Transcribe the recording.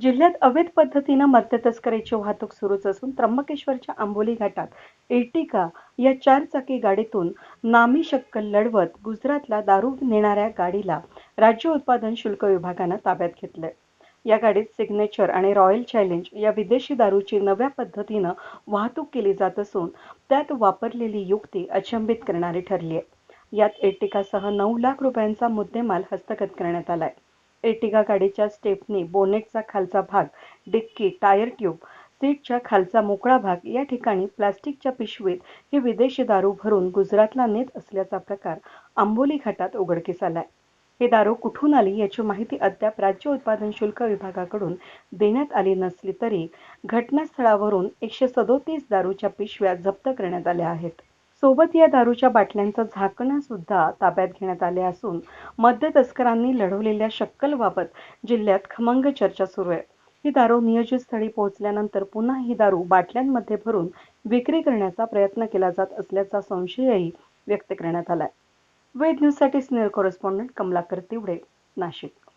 जिल्ह्यात अवैध पद्धतीनं मद्य तस्करीची वाहतूक सुरूच असून त्र्यंबकेश्वरच्या आंबोली घाटात एर्टिगा या चारचाकी गाडीतून नामी शक्कल लढवत गुजरातला दारू नेणाऱ्या गाडीला राज्य उत्पादन शुल्क विभागानं ताब्यात घेतलंय. या गाडीत सिग्नेचर आणि रॉयल चॅलेंज या विदेशी दारूची नव्या पद्धतीनं वाहतूक केली जात असून त्यात वापरलेली युक्ती अचंबित करणारी ठरली आहे यात एर्टिगासह नऊ लाख रुपयांचा मुद्देमाल हस्तगत करण्यात आलाय. एटिगा गाडीच्या स्टेपनी बोनेटचा खालचा भाग डिक्की टायर ट्यूब सीटच्या खालचा मोकळा भाग या ठिकाणी प्लास्टिकच्या पिशवीत ही विदेशी दारू भरून गुजरातला नेत असल्याचा प्रकार आंबोली घाटात उघडकीस आलाय. हे दारू कुठून आली याची माहिती अद्याप राज्य उत्पादन शुल्क विभागाकडून देण्यात आली नसली तरी घटनास्थळावरून एकशे सदोतीस दारूच्या पिशव्या जप्त करण्यात आल्या आहेत. सोबत या दारूच्या बाटल्यांचं झाकणं सुद्धा ताब्यात घेण्यात आले असून मद्य तस्करांनी लढवलेल्या शक्कलबाबत जिल्ह्यात खमंग चर्चा सुरू आहे. ही दारू नियोजित स्थळी पोहोचल्यानंतर पुन्हा ही दारू बाटल्यांमध्ये भरून विक्री करण्याचा प्रयत्न केला जात असल्याचा संशयही व्यक्त करण्यात आलाय. वेद न्यूजसाठी सिनियर कॉरेस्पॉन्डंट कमलाकर तिवडे नाशिक.